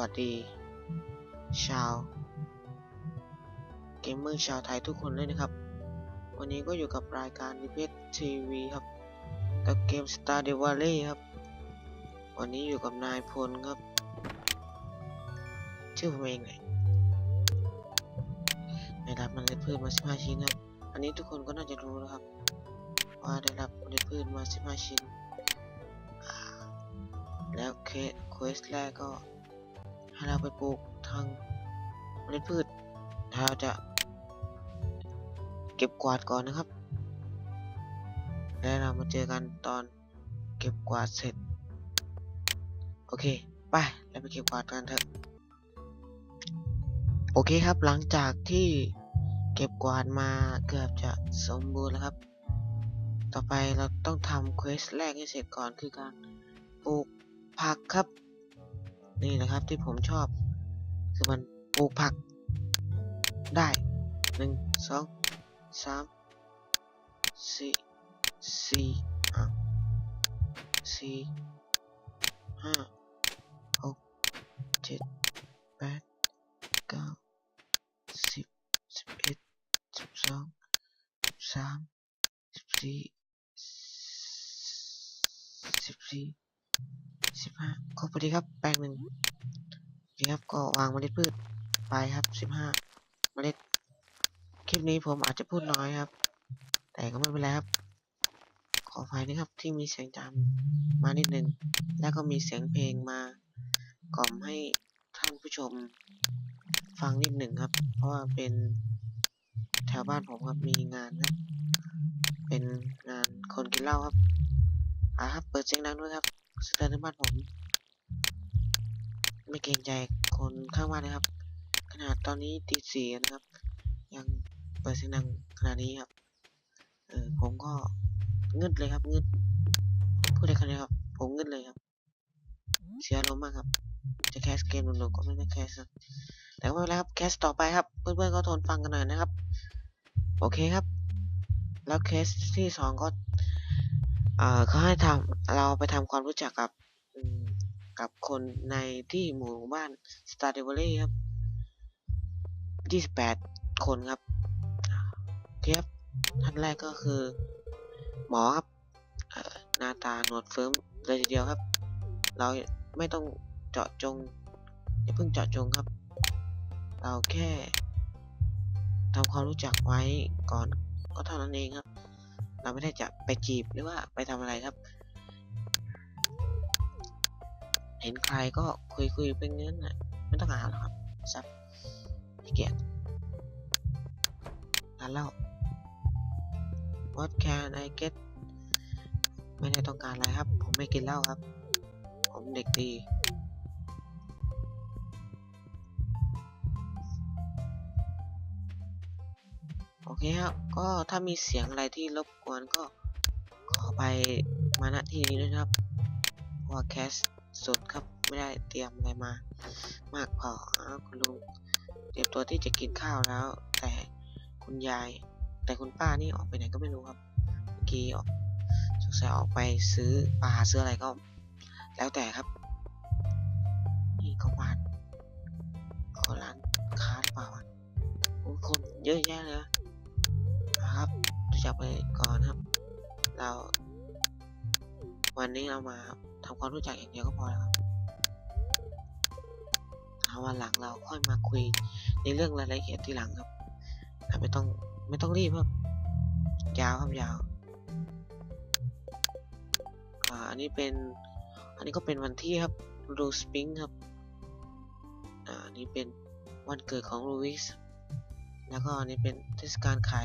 วัสดี ชาวเกมเมอร์ชาวไทยทุกคนเลยนะครับ วันนี้ก็อยู่กับรายการดิเพชทีวีครับ กับเกม Star d e v a l l e y ครับ วันนี้อยู่กับนายพลครับ ชื่อผมเองเลยได้รับเล็ดพืชมา15ชิ้นครับ อันนี้ทุกคนก็น่าจะรู้แล้วครับ ว่าได้รับเล็ดพืชมา15ชิ้นแล้วเคสเควสแรกก็ ให้เราไปปลูกทางเมล็ดพืชเราจะเก็บกวาดก่อนนะครับ แล้วเรามาเจอกันตอนเก็บกวาดเสร็จ โอเค ไปเราไปเก็บกวาดกันเถอะ โอเคครับ หลังจากที่เก็บกวาดมาเกือบจะสมบูรณ์แล้วครับ ต่อไปเราต้องทำเควสแรกให้เสร็จก่อนคือการปลูกผักครับ นี่นะครับที่ผมชอบ คือมันปลูกผัก ได้หนึ่งสองสามสี่สี่อะสี่ห้าหกเจ็ด สิบครบพอดีครับ แปลงหนึ่งโอเครับ ก็วางเมล็ดพืชไปครับสิบห้าเมล็ด คลิปนี้ผมอาจจะพูดน้อยครับ แต่ก็ไม่เป็นไรครับ ขออภัยนะครับที่มีเสียงจำมานิดนึง แล้วก็มีเสียงเพลงมากล่อมให้ท่านผู้ชมฟังนิดหนึ่งครับ เพราะว่าเป็นแถวบ้านผมครับมีงานครับ เป็นงานคนกินเหล้าครับอ่าครับ เปิดเสียงดังด้วยครับ สเตอร์ในบ้านผม ไม่เกรงใจคนข้างบ้านนะครับ ขนาดตอนนี้ตีสี่นะครับ ยังเปิดเสียงดังขนาดนี้ครับ เออผมก็งึดเลยครับงึดพูดได้คำเดียวครับ ผมงึดเลยครับ เสียอารมณ์มากครับ จะแคสเกมหนุกๆก็ไม่ได้แคสแต่ว่าแล้วครับแคสต่อไปครับ เพื่อนๆก็ทนฟังกันหน่อยนะครับ โอเคครับ แล้วเคสที่สองก็ เขาให้ทำเราไปทำความรู้จักกับกับคนในที่หมู่บ้าน Star d e v a l l e y ครับ28คนครับเคครับท่านแรกก็คือ หมอครับหน้าตาหนวดเฟิร์มเลยทีเดียวครับ เราไม่ต้องเจาะจงอย่าเพิ่งเจาะจงครับ เราแค่ทำความรู้จักไว้ก่อนก็เท่านั้นเองครับ เราไม่ได้จะไปจีบหรือว่าไปทำอะไรครับ เห็นใครก็คุยคุยเป็นเงินนะไม่ต้องอ่าหรอกครับซับขี้เกียจร้านเหล้า What can I get ไม่ได้ต้องการอะไรครับ ผมไม่กินเหล้าครับ ผมเด็กดี เคครับก็ถ้ามีเสียงอะไรที่รบกวนก็ขอไปมาณที่นี้ด้วยครับพราะว่าแคสสดครับไม่ได้เตรียมอะไรมา มากพออคุณลุงเตรียมตัวที่จะกินข้าวแล้ว แต่คุณยาย แต่คุณป้านี่ออกไปไหนก็ไม่รู้ครับเมื่อกี้ออกสงสัยออกไปซื้อปลาซื้ออะไรก็ แล้วแต่ครับ จักไปก่อนครับ เรา วันนี้เรามาทำความรู้จักอย่างเดียวก็พอแล้วครับวันหลังเราค่อยมาคุยในเรื่องรายละเอียดทีหลังครับไม่ต้องไม่ต้องรีบครับ ยาวครับยาวอ่าอันนี้เป็น อันนี้ก็เป็นวันที่ครับรูสปิงครับอ่าอันนี้เป็นวันเกิดของลูวิสแล้วก็อันนี้เป็นเทศกาลไข่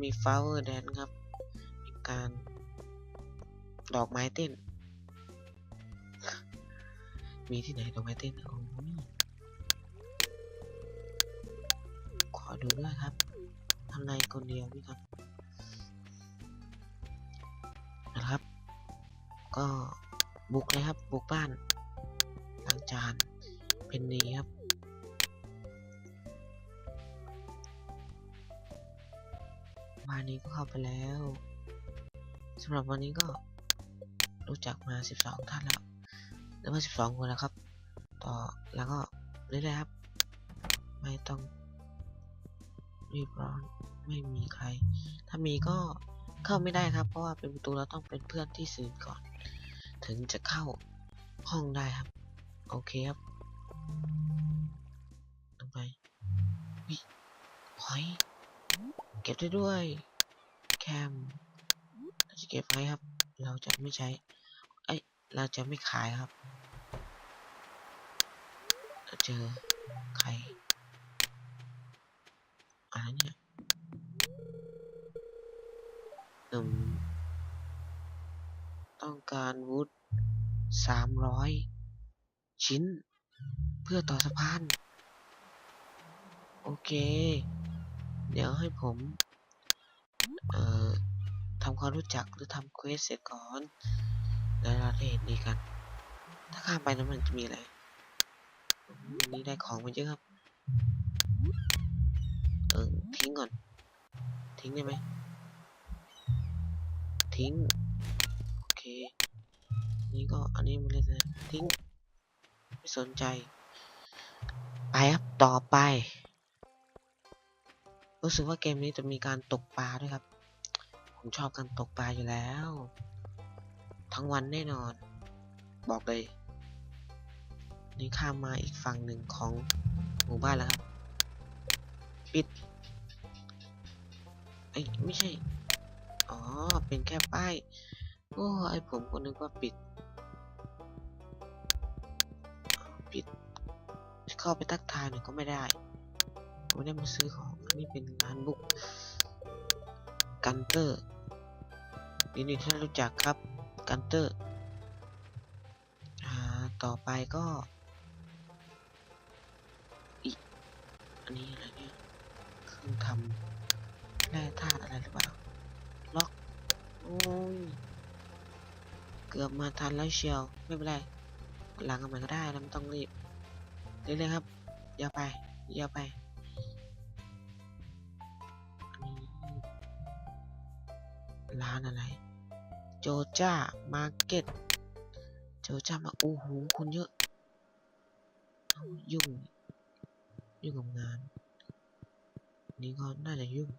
มีฟลาวเวอร์แดนครับ มีการดอกไม้เต้น มีที่ไหนดอกไม้เต้นโอ้ยขอดูด้วยครับทำในคนเดียวนี่ครับ นะครับ ก็บุกเลยครับ บุกบ้านล้างจานเพนนีครับานนี้ก็เข้าไปแล้วสำหรับวันนี้ก็รู้จักมา 12 ท่านแล้วหรือว่า12 คนแล้วครับ ต่อแล้วก็เรื่อยๆครับ ไม่ต้องรีบร้อนไม่มีใคร ถ้ามีก็เข้าไม่ได้ครับ เพราะว่าเป็นประตูเราต้องเป็นเพื่อนที่สื่อก่อน ถึงจะเข้าห้องได้ครับ โอเคครับต่อไปวิหอย เก็บได้ด้วยแคมเราจะเก็บไว้ครับ เราจะไม่ใช้เอ้ยเราจะไม่ขายครับเราเจอใครอะไรเนี่ยอืมต้องการวุฒสามร้อยชิ้น เพื่อต่อสะพาน โอเค เดี๋ยวให้ผม เอ่อทำความรู้จักหรือทำเควสเสร็จก่อน แล้วเราจะเห็นดีกัน ถ้าข้ามไปนั้นมันจะมีอะไรวันนี้ได้ของมาเยอะครับ เออทิ้งก่อน ทิ้งได้ไหม ทิ้ง โอเค นี่ก็อันนี้มันเลยนะทิ้ง ไม่สนใจ ไปครับ ต่อไป รู้สึกว่าเกมนี้จะมีการตกปลาด้วยครับ ผมชอบการตกปลาอยู่แล้ว ทั้งวันแน่นอน บอกเลย นี่ข้ามมาอีกฝั่งหนึ่งของหมู่บ้านแล้วครับ ปิดไอ้ไม่ใช่ อ๋อ เป็นแค่ป้าย โอ้ไอผมก็นึกว่าปิด ปิด เข้าไปทักทายหน่อยก็ไม่ได้ไม่ได้มาซื้อของ นนี้เป็นร้านบุกกันเตอร์ยินดีที่ได้รู้จักครับกันเตอร์อ่าต่อไปก็อีกอันนี้อะไรเนี่ยเครื่องทำแร่ธาตุอะไรหรือเปล่าล็อกโอ้ยเกือบมาทันแล้วเชียวไม่เป็นไรหลังเอาใหม่ก็ได้นะไม่ต้องรีบเรื่อยๆครับอย่าไปอย่าไป ร้านอะไร โจจ้ามาร์เก็ต โจจ้ามาโอ้โหคนเยอะยุ่ง ยุ่งกับงาน นี่ก็น่าจะยุ่ง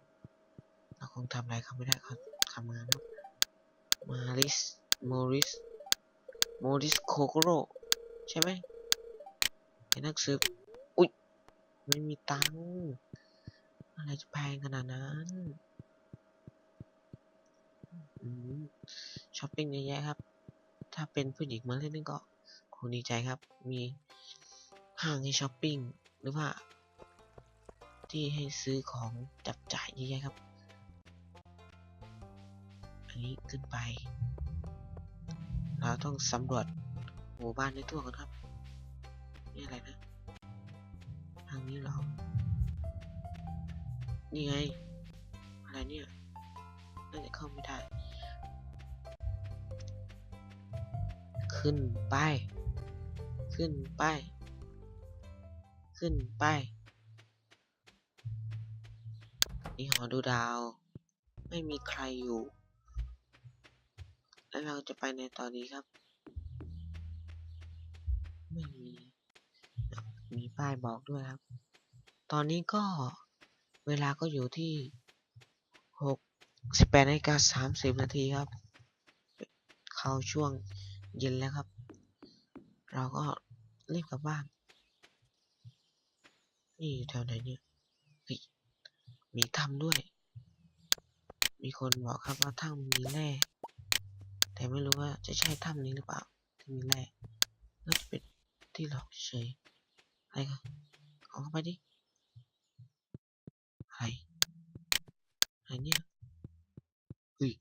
เราคงทำอะไรเขาไม่ได้เขาทำงานมาริสโมริสโมริสโคโกโรใช่ไหมไอ้นักสืบอุ๊ยไม่มีตังค์อะไรจะแพงขนาดนั้น ช้อปปิ้งเยอะแยะครับ ถ้าเป็นผู้หญิงมาเล่นนี่ก็คงดีใจครับ มีห้างให้ช้อปปิ้งหรือว่า ที่ให้ซื้อของจับจ่ายเยอะแยะครับ อันนี้ขึ้นไป เราต้องสำรวจหมู่บ้านในทั่วกันครับ นี่อะไรนะ ทางนี้เหรอ นี่ไง อะไรเนี่ย น่าจะเข้าไม่ได้ ขึ้นไป ขึ้นไป ขึ้นไป นี่หอดูดาว ไม่มีใครอยู่ แล้วเราจะไปในตอนนี้ครับ ไม่มี มีป้ายบอกด้วยครับ ตอนนี้ก็เวลาก็อยู่ที่หกสิบแปดนาฬิกาสามสิบนาทีครับ เข้าช่วง เย็นแล้วครับ เราก็รีบกลับบ้าน นี่อยู่แถวไหนเนี่ยมีถ้ำด้วย มีคนบอกครับว่าถ้ำมีแร่แต่ไม่รู้ว่าจะใช่ถ้ำนี้หรือเปล่าที่มีแร่น่าจะเป็นที่หลอกเฉยอะไรกันเอาเข้าไปดิอะไรอะไรเนี่ยเฮ้ย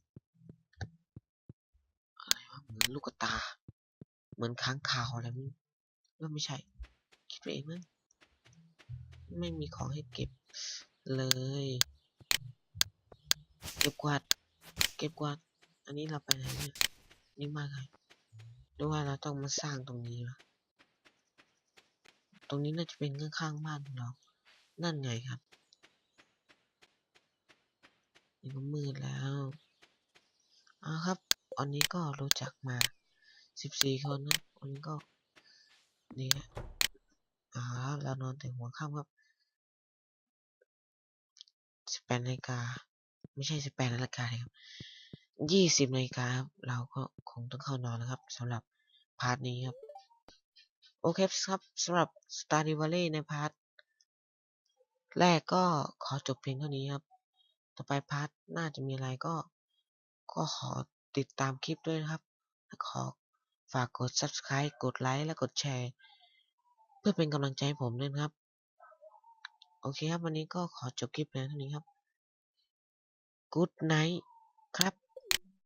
อะไรวะ เหมือน ลูกตา เหมือนค้างคาวอะไรไม่รู้ไม่ใช่ คิดไปเองมั้งไม่มีของให้เก็บเลย เก็บกวาด เก็บกวาด อันนี้เราไปไหนเนี่ยนี่มากเลยหรือว่าเราต้องมาสร้างตรงนี้วะตรงนี้น่าจะเป็นข้างๆบ้านเรา นั่นไงครับนี่ก็มืดแล้วอ่าครับ วันนี้ก็รู้จักมา14คนนะวันนี้ก็นี่ฮะอ่าเรานอนแต่หัวค่ำครับสิบแปดนาฬิกาไม่ใช่สิบแปดนาฬิกาเลยครับยี่สิบนาฬิกาครับเราก็คงต้องเข้านอนแล้วครับสำหรับพาร์ทนี้ครับ โอเคครับสำหรับ Star v a l l e y ในพาร์ทแรกก็ขอจบเพียงเท่านี้ครับ ต่อไปพาร์ทน้าจะมีอะไรก็ก็ขอ ติดตามคลิปด้วยนะครับ ขอฝากกด subscribe กดไลค์และกดแชร์ เพื่อเป็นกำลังใจให้ผมด้วยครับ โอเคครับ วันนี้ก็ขอจบคลิปเพียงเท่านี้ครับ Good night ครับ